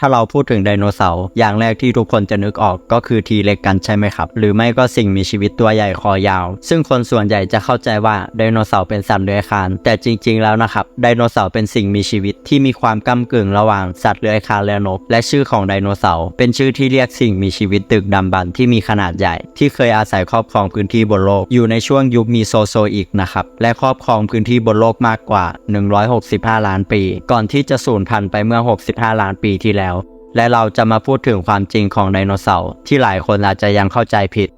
ถ้าเราพูดถึงไดโนเสาร์อย่างแรกที่ทุกคนจะนึกออกก็คือทีเล็กกันใช่ไหมครับ หรือไม่ก็สิ่งมีชีวิตตัวใหญ่คอยาว ซึ่งคนส่วนใหญ่จะเข้าใจว่าไดโนเสาร์เป็นสัตว์เลื้อยคลาน แต่จริงๆแล้วนะครับไดโนเสาร์เป็นสิ่งมีชีวิตที่มีความก้ากึ่งระหว่างสัตว์เลื้อยคลานและนก และชื่อของไดโนเสาร์เป็นชื่อที่เรียกสิ่งมีชีวิตตึกดำบรรพ์ที่มีขนาดใหญ่ ที่เคยอาศัยครอบครองพื้นที่บนโลก อยู่ในช่วงยุคมีโซโซอีกนะครับและครอบครองพื้นที่บนโลกมากกว่า 165 ล้านปี ก่อนที่จะสูญพันธุ์ไปเมื่อ 65 ล้านปีที่แล้วและเราจะมาพูดถึงความจริงของไดโนเสาร์ที่หลายคนอาจจะยังเข้าใจผิด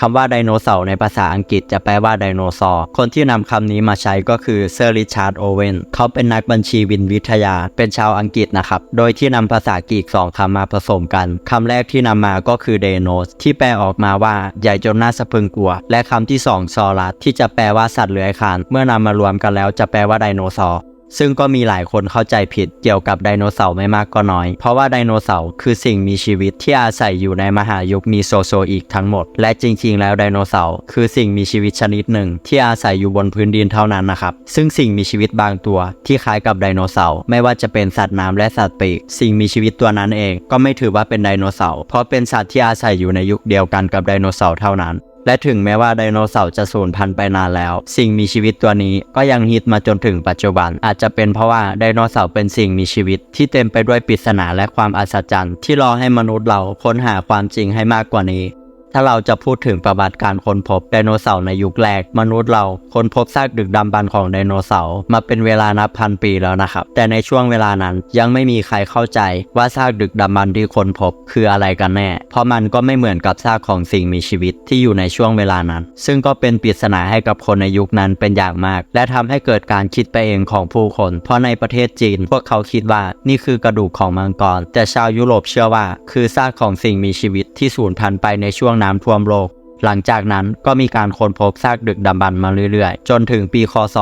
คำว่าไดโนเสาร์ในภาษาอังกฤษจะแปลว่าไดโนเสาร์คนที่นำคำนี้มาใช้ก็คือเซอร์ริชาร์ดโอเวนเขาเป็นนักบัญชีวินวิทยา เป็นชาวอังกฤษนะครับ โดยที่นำภาษากรีกสองคำมาผสมกันคำแรกที่นำมาก็คือเดโนสที่แปลออกมาว่าใหญ่จนน่าสะพรึงกลัว และคำที่สองซอรัสที่จะแปลว่าสัตว์เลื้อยคลานเมื่อนำมารวมกันแล้วจะแปลว่าไดโนเสาร์ ซึ่งก็มีหลายคนเข้าใจผิดเกี่ยวกับไดโนเสาร์ไม่มากก็น้อย เพราะว่าไดโนเสาร์คือสิ่งมีชีวิตที่อาศัยอยู่ในมหายุคมีโซโซอีกทั้งหมด และจริง ๆ แล้วไดโนเสาร์คือสิ่งมีชีวิตชนิดหนึ่ง ที่อาศัยอยู่บนพื้นดินเท่านั้นนะครับ ซึ่งสิ่งมีชีวิตบางตัว ที่คล้ายกับไดโนเสาร์ไม่ว่าจะเป็นสัตว์น้ำและสัตว์ปีก สิ่งมีชีวิตตัวนั้นเอง ก็ไม่ถือว่าเป็นไดโนเสาร์เพราะเป็นสัตว์ที่อาศัยอยู่ในยุคเดียวกันกับไดโนเสาร์เท่านั้น และถึงแม้ว่าไดโนเสาร์จะสูญพันธุ์ไปนานแล้ว สิ่งมีชีวิตตัวนี้ก็ยังฮิตมาจนถึงปัจจุบัน อาจจะเป็นเพราะว่าไดโนเสาร์เป็นสิ่งมีชีวิต ที่เต็มไปด้วยปริศนาและความอัศจรรย์ ที่รอให้มนุษย์เราค้นหาความจริงให้มากกว่านี้ ถ้าเราจะพูดถึงประวัติการค้นพบไดโนเสาร์ในยุคแรก มนุษย์เราค้นพบซากดึกดำบรรพ์ของไดโนเสาร์มาเป็นเวลานับพันปีแล้วนะครับ แต่ในช่วงเวลานั้นยังไม่มีใครเข้าใจว่าซากดึกดำบรรพ์ที่ค้นพบคืออะไรกันแน่ เพราะมันก็ไม่เหมือนกับซากของสิ่งมีชีวิตที่อยู่ในช่วงเวลานั้น ซึ่งก็เป็นปริศนาให้กับคนในยุคนั้นเป็นอย่างมาก และทำให้เกิดการคิดไปเองของผู้คน เพราะในประเทศจีน พวกเขาคิดว่านี่คือกระดูกของมังกร แต่ชาวยุโรปเชื่อว่า คือซากของสิ่งมีชีวิตที่สูญพันธุ์ไปในช่วงน้ำท่วมโลก หลังจากนั้นก็มีการค้นพบซากดึกดำบรรพ์มาเรื่อยๆ จนถึงปีคศ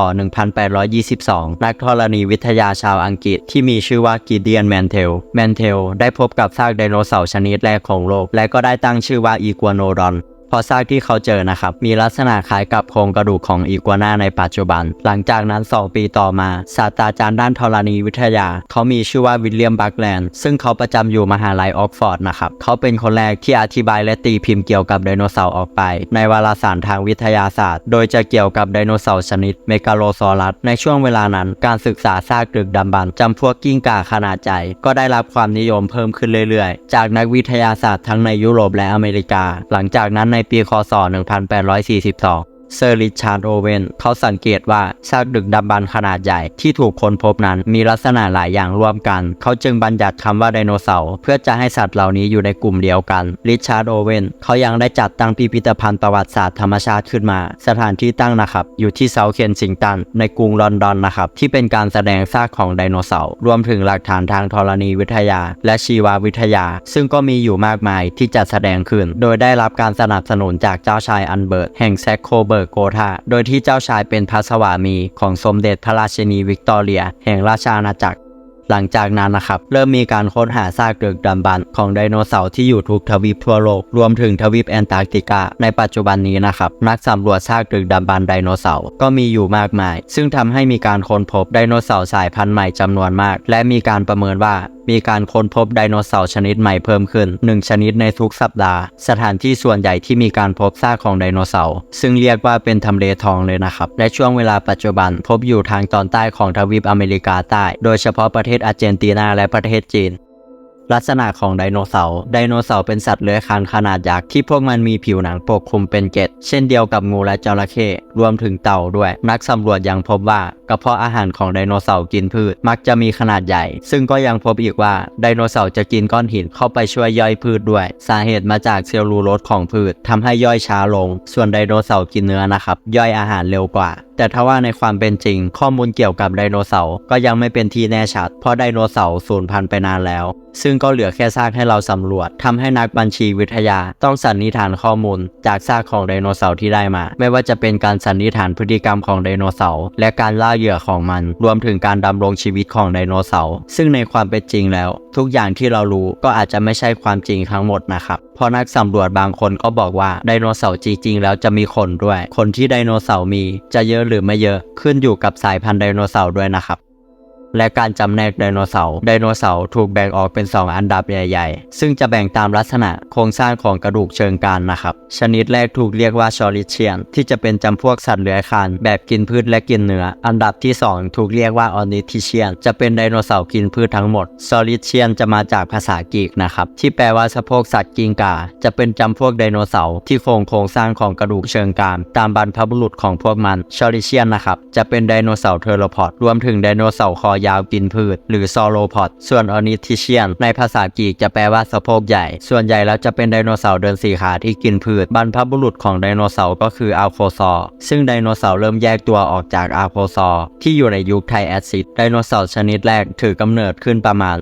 1822 นักธรณีวิทยาชาวอังกฤษที่มีชื่อว่ากิเดียนแมนเทล แมนเทลได้พบกับซากไดโนเสาร์ชนิดแรกของโลก และก็ได้ตั้งชื่อว่าอีกัวโนดอน พราะซากที่เขาเจอนะครับ มีลักษณะคล้ายกับโครงกระดูกของอีกัวน่าในปัจจุบัน หลังจากนั้น 2 ปีต่อมาศาสตราจารย์ด้านธรณีวิทยา เขามีชื่อว่าวิลเลียมบัคแลนด์ซึ่งเขาประจำอยู่มหาลัยออกฟอร์ดนะครับ เขาเป็นคนแรกที่อธิบายและตีพิมพ์เกี่ยวกับไดโนเสาร์ออกไป ในวารสารทางวิทยาศาสตร์ โดยจะเกี่ยวกับไดโนเสาร์ชนิดเมกาโลซอรัสในช่วงเวลานั้น การศึกษาซากดึกดำบรรพ์จำพวกกิ้งก่าขนาดใหญ่ก็ได้รับความนิยมเพิ่มขึ้นเรื่อยๆ จากนักวิทยาศาสตร์ทั้งในยุโรปและอเมริกา หลังจากนั้นในปีคศ 1842 เซอร์ริชาร์ดโอเวนเขาสังเกตว่าซากดึกดำบรรพ์ขนาดใหญ่ที่ถูกค้นพบนั้นมีลักษณะหลายอย่างร่วมกัน เขาจึงบัญญัติคำว่าไดโนเสาร์เพื่อจะให้สัตว์เหล่านี้อยู่ในกลุ่มเดียวกันริชาร์ดโอเวนเขายังได้จัดตั้งพิพิธภัณฑ์ประวัติศาสตร์ธรรมชาติขึ้นมา สถานที่ตั้งนะครับ อยู่ที่เซาเคนซิงตัน ในกรุงลอนดอนนะครับ ที่เป็นการแสดงซากของไดโนเสาร์รวมถึงหลักฐานทางธรณีวิทยา และชีววิทยา ซึ่งก็มีอยู่มากมายที่จะแสดงขึ้น โดยได้รับการสนับสนุนจากเจ้าชายอันเบิร์ตแห่งแซกโคเบิร์กโกธาโดยที่เจ้าชายเป็นพระสวามีของสมเด็จพระราชินีวิกตอเรีย แห่งราชอาณาจักร หลังจากนั้นนะครับ เริ่มมีการค้นหาซากดึกดำบรรพ์ของไดโนเสาร์ที่อยู่ทุกทวีปทั่วโลก รวมถึงทวีปแอนตาร์กติกา ในปัจจุบันนี้นะครับ นักสำรวจซากดึกดำบรรพ์ไดโนเสาร์ก็มีอยู่มากมาย ซึ่งทำให้มีการค้นพบไดโนเสาร์สายพันธุ์ใหม่จำนวนมาก และมีการประเมินว่ามีการค้นพบไดโนเสาร์ชนิดใหม่เพิ่มขึ้น 1 ชนิดในทุกสัปดาห์ สถานที่ส่วนใหญ่ที่มีการพบซากของไดโนเสาร์ซึ่งเรียกว่าเป็นทำเลทองเลยนะครับ และช่วงเวลาปัจจุบันพบอยู่ทางตอนใต้ของทวีปอเมริกาใต้ โดยเฉพาะประเทศอาร์เจนตินาและประเทศจีน ลักษณะของไดโนเสาร์ ไดโนเสาร์เป็นสัตว์เลื้อยคลานขนาดยักษ์ที่พวกมันมีผิวหนังปกคลุมเป็นเกล็ด เช่นเดียวกับงูและจระเข้รวมถึงเต่าด้วย นักสำรวจยังพบว่ากระเพาะอาหารของไดโนเสาร์กินพืชมักจะมีขนาดใหญ่ ซึ่งก็ยังพบอีกว่าไดโนเสาร์จะกินก้อนหินเข้าไปช่วยย่อยพืชด้วย สาเหตุมาจากเซลลูโลสของพืชทำให้ย่อยช้าลง ส่วนไดโนเสาร์กินเนื้อนะครับย่อยอาหารเร็วกว่าแต่ถ้าว่าในความเป็นจริง ข้อมูลเกี่ยวกับไดโนเสาร์ก็ยังไม่เป็นที่แน่ชัด เพราะไดโนเสาร์สูญพันธุ์ไปนานแล้ว ซึ่งก็เหลือแค่ซากให้เราสำรวจทำให้นักบัญชีวิทยาต้องสันนิษฐานข้อมูล จากซากของไดโนเสาร์ที่ได้มา ไม่ว่าจะเป็นการสันนิษฐานพฤติกรรมของไดโนเสาร์และการล่าเหยื่อของมัน รวมถึงการดำรงชีวิตของไดโนเสาร์ซึ่งในความเป็นจริงแล้ว ทุกอย่างที่เรารู้ก็อาจจะไม่ใช่ความจริงทั้งหมดนะครับพอนักสำรวจบางคนก็บอกว่าไดโนเสาร์จริง ๆ แล้วจะมีขนด้วยขนที่ไดโนเสาร์มีจะเยอะหรือไม่เยอะขึ้นอยู่กับสายพันธุ์ไดโนเสาร์ด้วยนะครับ และการจำแนกไดโนเสาร์ไดโนเสาร์ถูกแบ่งออกเป็น 2 อันดับใหญ่ๆ ซึ่งจะแบ่งตามลักษณะโครงสร้างของกระดูกเชิงกรานนะครับ ชนิดแรกถูกเรียกว่าชอริเชียน ที่จะเป็นจำพวกสัตว์เลื้อยคลานแบบกินพืชและกินเนื้อ อันดับที่ 2 ถูกเรียกว่าออนิทิเชียน จะเป็นไดโนเสาร์กินพืชทั้งหมดซอริเชียนจะมาจากภาษากรีกนะครับที่แปลว่าสะโพกสัตว์กิงกา จะเป็นจำพวกไดโนเสาร์ที่โครงโครงสร้างของกระดูกเชิงกรานตามบรรพบุรุษของพวกมันชอริเชียนนะครับจะเป็นไดโนเสาร์เทอโรพอดรวมถึงไดโนเสาร์คอยยาวกินพืช หรือซอโลพอดส่วนออนิทิเชียน ในภาษากรีกจะแปลว่าสะโพกใหญ่ ส่วนใหญ่แล้วจะเป็นไดโนเสาร์เดินสี่ขาที่กินพืช บรรพบุรุษของไดโนเสาร์ก็คืออัลโคซอร์ซึ่งไดโนเสาร์เริ่มแยกตัวออกจากอัลโคซอร์ที่อยู่ในยุคไทแอซิดไดโนเสาร์ชนิดแรกถือกำเนิดขึ้นประมาณ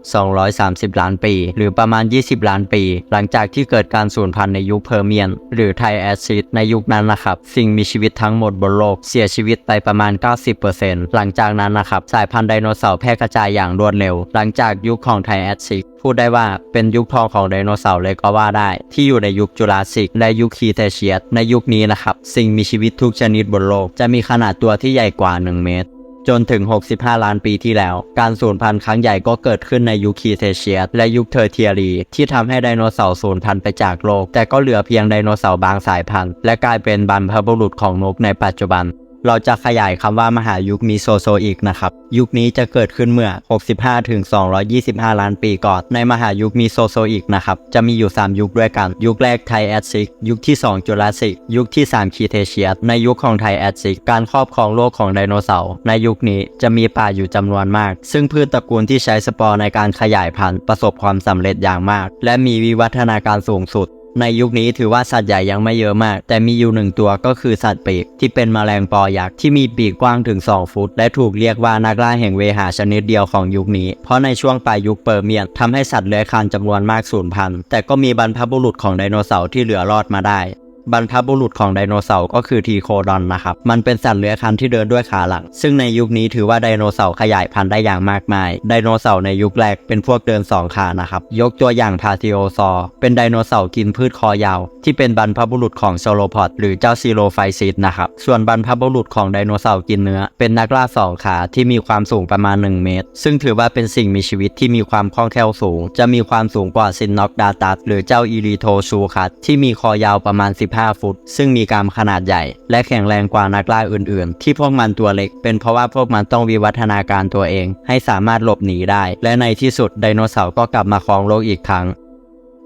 230 ล้านปี หรือประมาณ 20 ล้านปี หลังจากที่เกิดการสูญพันธุ์ในยุคเพอร์เมียน หรือไทแอซิดในยุคนั้นนะครับ สิ่งมีชีวิตทั้งหมดบนโลกเสียชีวิตไปประมาณ 90%หลังจากนั้นนะครับสายพันธุ์ไดโนเสาร์แพร่กระจายอย่างรวดเร็ว หลังจากยุคของไทแอซิดพูดได้ว่าเป็นยุคทองของไดโนเสาร์เลยก็ว่าได้ ที่อยู่ในยุคจุราสสิกและยุคคีเทเชียสในยุคนี้นะครับ สิ่งมีชีวิตทุกชนิดบนโลก จะมีขนาดตัวที่ใหญ่กว่า 1 เมตร จนถึง 65 ล้านปีที่แล้ว การสูญพันธุ์ครั้งใหญ่ก็เกิดขึ้นในยุคคีเทเชียสและยุคเทอร์เทียรี ที่ทำให้ไดโนเสาร์สูญพันธุ์ไปจากโลก แต่ก็เหลือเพียงไดโนเสาร์บางสายพันธุ์ และกลายเป็นบรรพบุรุษของนกในปัจจุบัน เราจะขยายคำว่ามหายุคมีโซโซอีกนะครับ ยุคนี้จะเกิดขึ้นเมื่อ 65ถึง225 ล้านปีก่อน ในมหายุคมีโซโซอีกนะครับ จะมีอยู่ 3 ยุคด้วยกัน ยุคแรกไทแอสซิก ยุคที่ 2 จุราสสิก ยุคที่ 3 คีเทเชียส ในยุคของไทแอสซิก การครอบครองโลกของไดโนเสาร์ ในยุคนี้จะมีป่าอยู่จำนวนมาก ซึ่งพืชตระกูลที่ใช้สปอร์ในการขยายพันธุ์ประสบความสำเร็จอย่างมาก และมีวิวัฒนาการสูงสุด ในยุคนี้ถือว่าสัตว์ใหญ่ยังไม่เยอะมาก แต่มีอยู่หนึ่งตัวก็คือสัตว์ปีก ที่เป็นแมลงปอยักษ์ที่มีปีกกว้างถึง 2 ฟุต และถูกเรียกว่านักล่าแห่งเวหาชนิดเดียวของยุคนี้ เพราะในช่วงปลายยุคเปอร์เมียนทำให้สัตว์เลื้อยคลานจำนวนมากสูญพันธุ์แต่ก็มีบรรพบุรุษของไดโนเสาร์ที่เหลือรอดมาได้ บรรพบุรุษของไดโนเสาร์ก็คือทีโคดอนนะครับ มันเป็นสัตว์เลื้อยคลานที่เดินด้วยขาหลัง ซึ่งในยุคนี้ถือว่าไดโนเสาร์ขยายพันธุ์ได้อย่างมากมาย ไดโนเสาร์ในยุคแรกเป็นพวกเดินสองขานะครับ ยกตัวอย่างพาทิโอซอร์เป็นไดโนเสาร์กินพืชคอยาว ที่เป็นบรรพบุรุษของโซโลพอดหรือเจ้าซีโรไฟซิสนะครับ ส่วนบรรพบุรุษของไดโนเสาร์กินเนื้อ เป็นนักล่าสองขาที่มีความสูงประมาณ 1 เมตร ซึ่งถือว่าเป็นสิ่งมีชีวิตที่มีความคล่องแคล่วสูง จะมีความสูงกว่าซินน็อกดาตัสหรือเจ้าอีริโทชูคัตที่มีคอยาวประมาณ15 ฟุต ซึ่งมีกรามขนาดใหญ่ และแข็งแรงกว่านักล่าอื่นๆ ที่พวกมันตัวเล็ก เป็นเพราะว่าพวกมันต้องวิวัฒนาการตัวเอง ให้สามารถหลบหนีได้ และในที่สุดไดโนเสาร์ก็กลับมาครองโลกอีกครั้ง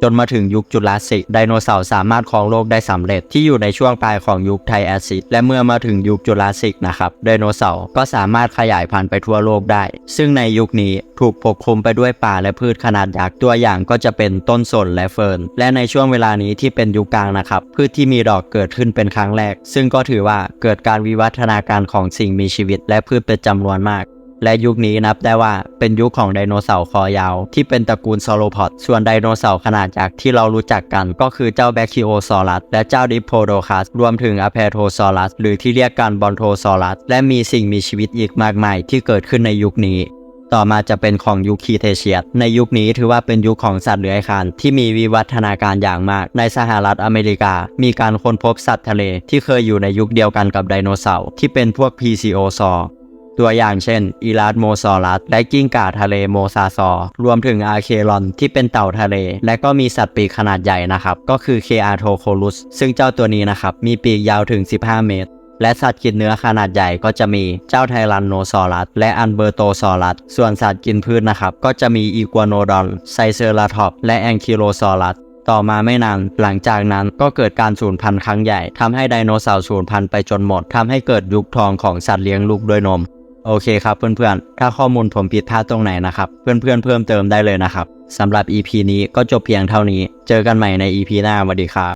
จนมาถึงยุคจุลาสสิกไดโนเสาร์สามารถครองโลกได้สำเร็จที่อยู่ในช่วงปลายของยุคไทแอซิดและเมื่อมาถึงยุคจุลาสสิกนะครับไดโนเสาร์ก็สามารถขยายพันธุ์ไปทั่วโลกได้ ซึ่งในยุคนี้ถูกปกคลุมไปด้วยป่าและพืชขนาดยักษ์ตัวอย่างก็จะเป็นต้นสนและเฟิร์นและในช่วงเวลานี้ที่เป็นยุคกลางนะครับพืชที่มีดอกเกิดขึ้นเป็นครั้งแรก ซึ่งก็ถือว่าเกิดการวิวัฒนาการของสิ่งมีชีวิตและพืชเป็นจำนวนมาก และยุคนี้นับได้ว่าเป็นยุคของไดโนเสาร์คอยาว ที่เป็นตระกูลซอโลพอดส่วนไดโนเสาร์ขนาดยักษ์ที่เรารู้จักกันก็คือเจ้าแบคคิโอซอรัสและเจ้าดิโพโดคัสรวมถึงอ p เพโทซอรัสหรือที่เรียกกันบอนโทซอรัสและมีสิ่งมีชีวิตอีกมากมายที่เกิดขึ้นในยุคนี้ต่อมาจะเป็นของยุคคีเทเชียสในยุคนี้ถือว่าเป็นยุคของสัตว์เลื้อยคลานที่มีวิวัฒนาการอย่างมาก ในสหรัฐอเมริกา มีการค้นพบสัตว์ทะเลที่เคยอยู่ในยุคเดียวกันกับไดโนเสาร์ที่เป็นพวก PCO ตัวอย่างเช่น อีลาดโมซอรัส และกิ้งก่าทะเลโมซาซอ รวมถึงอาเครอนที่เป็นเต่าทะเล และก็มีสัตว์ปีกขนาดใหญ่นะครับ ก็คือเคอาโทโคลุส ซึ่งเจ้าตัวนี้นะครับ มีปีกยาวถึง 15 เมตร และสัตว์กินเนื้อขนาดใหญ่ก็จะมีเจ้าไทรันโนซอรัส และอันเบอร์โตซอรัส ส่วนสัตว์กินพืชนะครับ ก็จะมีอีกัวโนดอน ไซเซอราทอป และแองคิโลซอรัสต่อมาไม่นาน หลังจากนั้นก็เกิดการสูญพันธุ์ครั้งใหญ่ทำให้ไดโนเสาร์สูญพันธุ์ไปจนหมดทำให้เกิดยุคทองของสัตว์เลี้ยงลูกด้วยนม โอเคครับเพื่อนๆ ถ้าข้อมูลผมผิดพลาดตรงไหนนะครับ เพื่อนๆเพิ่มเติมได้เลยนะครับสำหรับ EP นี้ก็จบเพียงเท่านี้ เจอกันใหม่ใน EP หน้าสวัสดีครับ